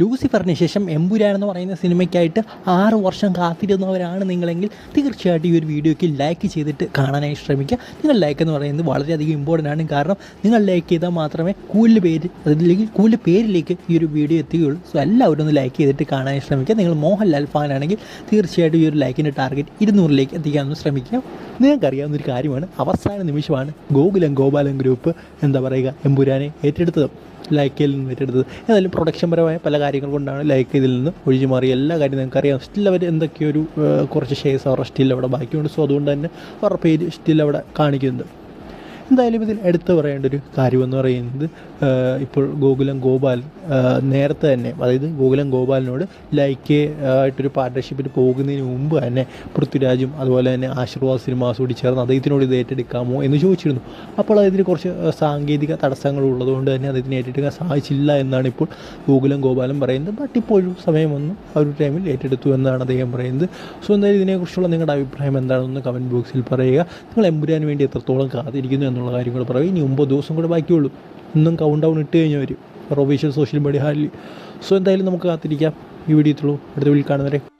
ലൂസിഫറിന് ശേഷം എമ്പുരാൻ എന്ന് പറയുന്ന സിനിമയ്ക്കായിട്ട് ആറ് വർഷം കാത്തിരുന്നവരാണ് നിങ്ങളെങ്കിൽ തീർച്ചയായിട്ടും ഈ ഒരു വീഡിയോയ്ക്ക് ലൈക്ക് ചെയ്തിട്ട് കാണാനായി ശ്രമിക്കുക. നിങ്ങൾ ലൈക്ക് എന്ന് പറയുന്നത് വളരെയധികം ഇമ്പോർട്ടന്റ് ആണ്. കാരണം നിങ്ങൾ ലൈക്ക് ചെയ്താൽ മാത്രമേ കൂടുതൽ പേര് അതിലേക്ക് കൂടുതൽ പേരിലേക്ക് ഈ ഒരു വീഡിയോ എത്തുകയുള്ളൂ. സോ എല്ലാവരും ഒന്ന് ലൈക്ക് ചെയ്തിട്ട് കാണാനായി ശ്രമിക്കുക. നിങ്ങൾ മോഹൻലാൽ ഫാൻ ആണെങ്കിൽ തീർച്ചയായിട്ടും ഈ ഒരു ലൈക്കിന്റെ ടാർഗറ്റ് ഇരുന്നൂറിലേക്ക് എത്തിക്കാമെന്ന് ശ്രമിക്കുക. നിങ്ങൾക്കറിയാവുന്ന ഒരു കാര്യമാണ്. അവസാന നിമിഷമാണ് ഗോകുലം ഗോപാലൻ ഗ്രൂപ്പ് എന്താ പറയുക എമ്പുരാനെ ഏറ്റെടുത്തത്. ലൈക്കിൽ നിന്ന് ഏറ്റെടുത്തത്. ഏതായാലും പ്രൊഡക്ഷൻ പരമായ പല കാര്യങ്ങൾ കൊണ്ടാണ് ലൈക്ക് ഇതിൽ നിന്ന് ഒഴിഞ്ഞു മാറി എല്ലാ കാര്യവും നിങ്ങൾക്ക് അറിയാം സ്റ്റിൽ അവർ എന്തൊക്കെയൊരു കുറച്ച് ഷെയർസ് അവരുടെ സ്റ്റിൽ അവിടെ ബാക്കിയുണ്ട്. സോ അതുകൊണ്ട് തന്നെ അവരുടെ പേര് സ്റ്റിൽ അവിടെ കാണിക്കുന്നുണ്ട്. എന്തായാലും ഇതിൽ എടുത്തു പറയേണ്ട ഒരു കാര്യമെന്ന് പറയുന്നത് ഇപ്പോൾ ഗോകുലം ഗോപാൽ നേരത്തെ തന്നെ അതായത് ഗോകുലം ഗോപാലിനോട് ലൈക്ക് ആയിട്ടൊരു പാർട്ട്ണർഷിപ്പിൽ പോകുന്നതിന് മുമ്പ് തന്നെ പൃഥ്വിരാജും അതുപോലെ തന്നെ ആശീർവാദ് സിനിമാസ് കൂടി ചേർന്ന് അദ്ദേഹത്തിനോട് ഇത് ഏറ്റെടുക്കാമോ എന്ന് ചോദിച്ചിരുന്നു. അപ്പോൾ അതിന് കുറച്ച് സാങ്കേതിക തടസ്സങ്ങൾ ഉള്ളതുകൊണ്ട് തന്നെ അദ്ദേഹത്തിന് ഏറ്റെടുക്കാൻ സാധിച്ചില്ല എന്നാണ് ഇപ്പോൾ ഗോകുലം ഗോപാലും പറയുന്നത്. ബട്ട് ഇപ്പോഴും സമയം വന്നു ആ ഒരു ടൈമിൽ ഏറ്റെടുത്തു എന്നാണ് അദ്ദേഹം പറയുന്നത്. സോ എന്തായാലും ഇതിനെക്കുറിച്ചുള്ള നിങ്ങളുടെ അഭിപ്രായം എന്താണെന്ന് കമന്റ് ബോക്സിൽ പറയുക. നിങ്ങൾ എമ്പുരാൻ വേണ്ടി എത്രത്തോളം കാത്തിരിക്കുന്നു എന്നുള്ള കാര്യം കൂടെ പറയുക ഇനി ഒമ്പത് ദിവസം കൂടെ ബാക്കിയുള്ളൂ. ഇന്നും കൗണ്ട് ഡൗൺ ഇട്ട് കഴിഞ്ഞവർ ഒഫീഷ്യൽ സോഷ്യൽ മീഡിയ ഹാലിൽ സോ എന്തായാലും നമുക്ക് കാത്തിരിക്കാം. ഈ വീഡിയോ അടുത്ത വീട്ടിൽ കാണുന്നവരെ